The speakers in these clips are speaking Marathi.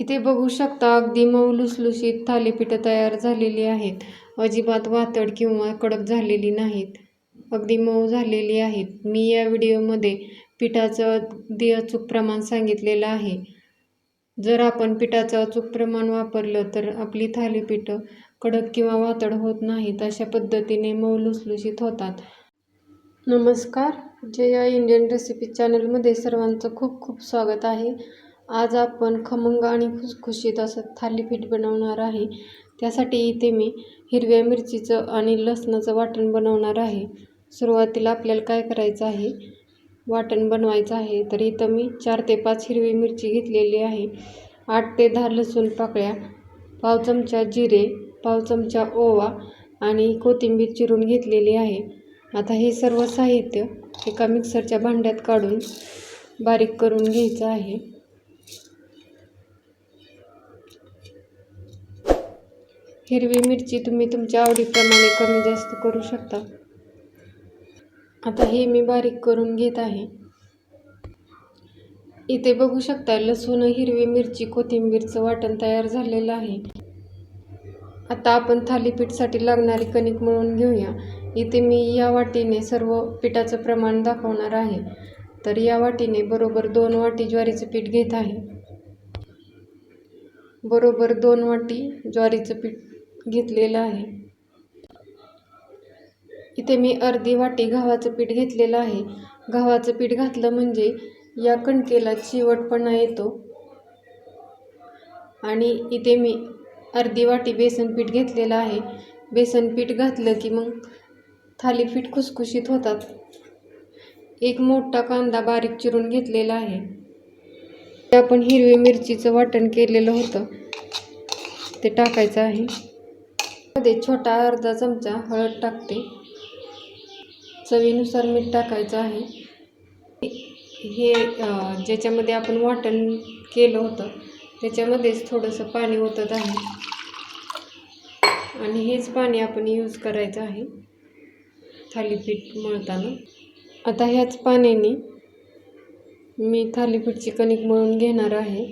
इथे बघू शकता अगदी मऊ लुसलुशीत थालीपीठं तयार झालेली आहेत. अजिबात वातड किंवा कडक झालेली नाहीत. अगदी मऊ झालेली आहेत. मी या व्हिडिओमध्ये पिठाचं अगदी अचूक प्रमाण सांगितलेलं आहे. जर आपण पिठाचं अचूक प्रमाण वापरलं तर आपली थालीपीठं कडक किंवा वातड होत नाहीत अशा पद्धतीने मऊ लुसलुशीत होतात. नमस्कार. जया इंडियन रेसिपी चॅनलमध्ये सर्वांचं खूप खूप स्वागत आहे. आज आपण खमंग आणि खुसखुशीत असं थालीपीठ बनवणार आहे. त्यासाठी इथे मी हिरव्या मिरचीचं आणि लसणाचं वाटण बनवणार आहे. सुरुवातीला आपल्याला काय करायचं आहे? वाटण बनवायचं आहे. तर इथं मी चार ते पाच हिरवी मिरची घेतलेली आहे. आठ ते दहा लसूण पाकळ्या पाव चमचा जिरे पाव चमचा ओवा आणि कोथिंबीर चिरून घेतलेली आहे. आता हे सर्व साहित्य एका मिक्सरच्या भांड्यात काढून बारीक करून घ्यायचं आहे. हिरवी मिरची तुम्ही तुमच्या आवडीप्रमाणे कमी जास्त करू शकता. आता हे मी बारीक करून घेत आहे. इथे बघू शकता लसूण हिरवी मिरची कोथिंबीरचं वाटण तयार झालेलं आहे. आता आपण थालीपीठसाठी लागणारी कणिक मळून घेऊया. इथे मी या वाटीने सर्व पिठाचं प्रमाण दाखवणार आहे. तर या वाटीने बरोबर दोन वाटी ज्वारीचं पीठ घेत आहे. बरोबर दोन वाटी ज्वारीचं पीठ घेतलेलं आहे. इथे मी अर्धी वाटी गव्हाचं पीठ घेतलेलं आहे. गव्हाचं पीठ घातलं म्हणजे या कणकेला चिवटपणा येतो. आणि इथे मी अर्धी वाटी बेसन पीठ घेतलेलं आहे. बेसन पीठ घातलं की मग थालीपीठ खुसखुशीत होतात. एक मोठा कांदा बारीक चिरून घेतलेला आहे. ते आपण हिरवी मिरचीचं वाटण केलेलं होतं. ते टाकायचं आहे. त्यामध्ये छोटा अर्धा चमचा हळद टाकते. चवीनुसार मीठ टाकायचं आहे. हे ज्याच्यामध्ये आपण वाटण केलं होतं त्याच्यामध्येच थोडंसं पाणी ओतत आहे. आणि हेच पाणी आपण यूज करायचं आहे. थालीपीठ मळताना. आता ह्याच पाण्याने मी थालीपीठची कणिक मळून घेणार आहे.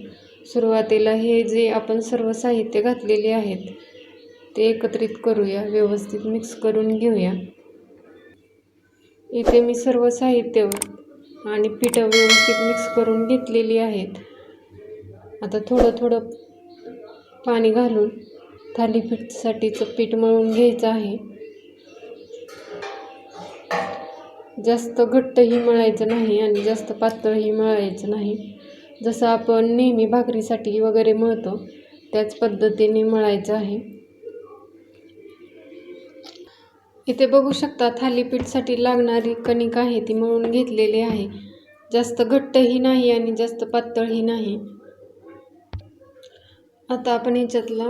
सुरुवातीला हे जे आपण सर्व साहित्य घातलेले आहेत ते एकत्रित करूया व्यवस्थित मिक्स करून घेऊया. इथे मी सर्व साहित्य आणि पिठं व्यवस्थित मिक्स करून घेतलेली आहेत. आता थोडं थोडं पाणी घालून थालीपीठसाठीचं पीठ मळून घ्यायचं आहे. जास्त घट्टही मळायचं नाही आणि जास्त पातळही मळायचं नाही. जसं आपण नेहमी भाकरीसाठी वगैरे मळतो त्याच पद्धतीने मळायचं आहे. इथे बघू शकता थालीपीठसाठी लागणारी कणिक आहे ती मळून घेतलेली आहे. जास्त घट्टही नाही आणि जास्त पातळही नाही. आता आपण याच्यातला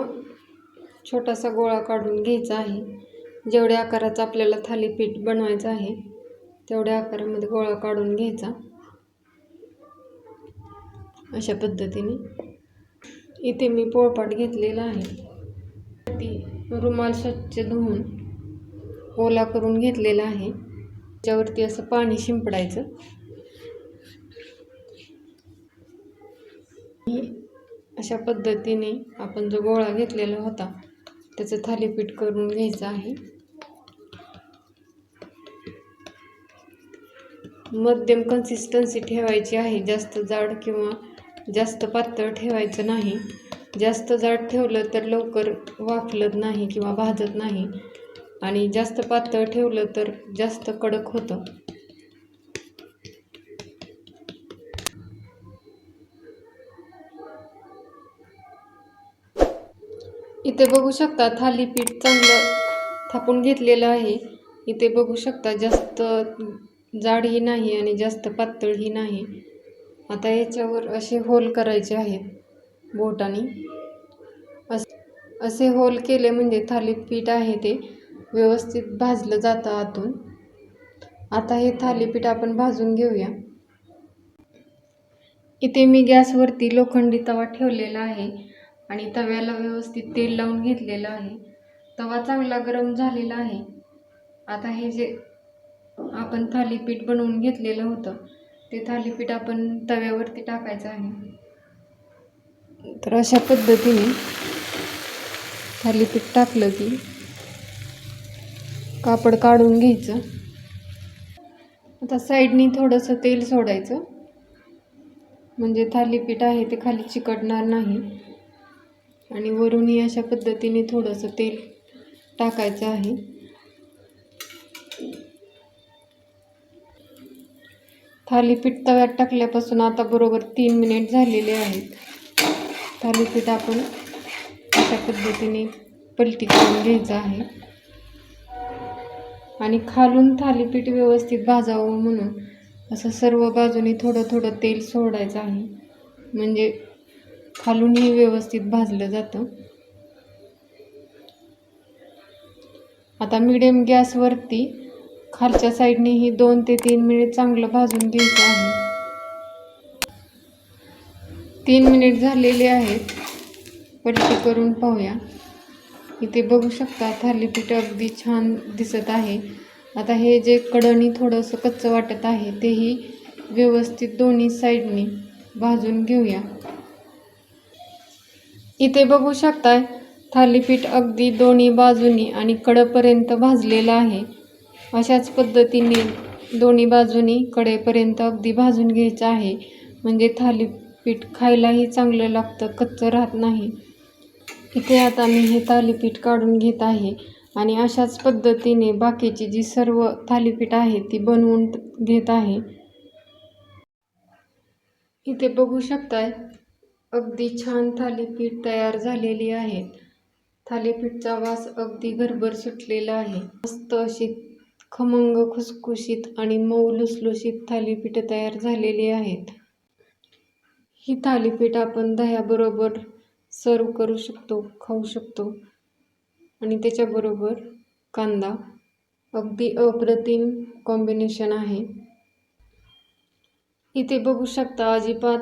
छोटासा गोळा काढून घ्यायचा आहे. जेवढ्या आकाराचा आपल्याला थालीपीठ बनवायचं आहे तेवढ्या आकारामध्ये गोळा काढून घ्यायचा. अशा पद्धतीने. इथे मी पोळपाट घेतलेला आहे. ती रुमाल स्वच्छ धुवून ओला करून घेतलेला आहे. त्याच्यावरती असं पाणी शिंपडायचं. अशा पद्धतीने आपण जो गोळा घेतलेला होता त्याचं थालीपीठ करून घ्यायचं आहे. मध्यम कन्सिस्टन्सी ठेवायची आहे. जास्त जाड किंवा जास्त पातळ ठेवायचं नाही. जास्त जाड ठेवलं तर लवकर वाफलत नाही किंवा भाजत नाही. आणि जास्त पातळ ठेवलं तर जास्त कडक होतं. इथे बघू शकता थालीपीठ चांगलं थापून घेतलेलं आहे. इथे बघू शकता जास्त जाडही नाही आणि जास्त पातळही नाही. आता याच्यावर असे होल करायचे आहेत बोटाने. असे होल केले म्हणजे थालीपीठ आहे ते. व्यवस्थित भाजलं जातं आतून. आता हे थालीपीठ आपण भाजून घेऊया. इथे मी गॅसवरती लोखंडी तवा ठेवलेला आहे आणि तव्याला व्यवस्थित तेल लावून घेतलेलं आहे. तवा चांगला गरम झालेला आहे. आता हे जे आपण थालीपीठ बनवून घेतलेलं होतं ते थालीपीठ आपण तव्यावरती टाकायचं आहे. तर अशा पद्धतीने थालीपीठ टाकलं की कापड काढून घ्यायचं. आता साईडनी थोडंसं तेल सोडायचं. म्हणजे थालीपीठ आहे ते खाली चिकटणार नाही. आणि वरूनही अशा पद्धतीने थोडंसं तेल टाकायचं आहे. थालीपीठ तव्यात टाकल्यापासून आता बरोबर तीन मिनिट झालेले आहेत. थालीपीठ आपण अशा पद्धतीने पलटी करून घ्यायचं आहे. आणि खालून थालीपीठ व्यवस्थित भाजावं म्हणून असं सर्व बाजूनी थोडं थोडं तेल सोडायचं आहे. म्हणजे खालूनही व्यवस्थित भाजलं जातं. आता मिडियम गॅसवरती खालच्या साईडनेही दोन ते तीन मिनिट चांगलं भाजून घ्यायचं आहे. तीन मिनिट झालेले आहेत. पलटी करून पाहूया. इथे बघू शकता थालीपीठ अगदी छान दिसत आहे. आता हे जे कडणी थोडंसं कच्चं वाटत आहे तेही व्यवस्थित दोन्ही साईडनी भाजून घेऊया. इथे बघू शकताय थालीपीठ अगदी दोन्ही बाजूनी आणि कडपर्यंत भाजलेलं आहे. अशाच पद्धतीने दोन्ही बाजूनी कडेपर्यंत अगदी भाजून घ्यायचं आहे. म्हणजे थालीपीठ खायलाही चांगलं लागतं कच्चं राहत नाही. इथे आता मी हे थालीपीठ काढून घेत आहे आणि अशाच पद्धतीने बाकीची जी सर्व थालीपीठ आहे ती बनवून घेत आहे. इथे बघू शकताय अगदी छान थालीपीठ तयार झालेली आहेत थालीपीठचा वास अगदी घरभर सुटलेला आहे. मस्त अशी खमंग खुसखुशीत आणि मऊ लुसलुशीत थालीपीठ तयार झालेली आहेत. ही थालीपीठ आपण दह्याबरोबर सर्व करू शकतो खाऊ शकतो. आणि त्याच्याबरोबर कांदा अगदी अप्रतिम कॉम्बिनेशन आहे. इथे बघू शकता अजिबात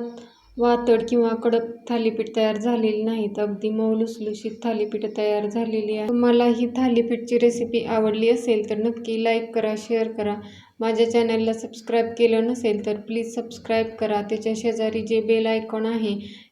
वातड किंवा कडक थालीपीठ तयार झालेली नाहीत. अगदी मौलुसलुशीत थालीपीठ तयार झालेली आहे. तुम्हाला ही थालीपीठची रेसिपी आवडली असेल तर नक्की लाईक करा शेअर करा. माझ्या चॅनलला सबस्क्राईब केलं नसेल तर प्लीज सबस्क्राईब करा. त्याच्या शेजारी जे बेल आयकॉन आहे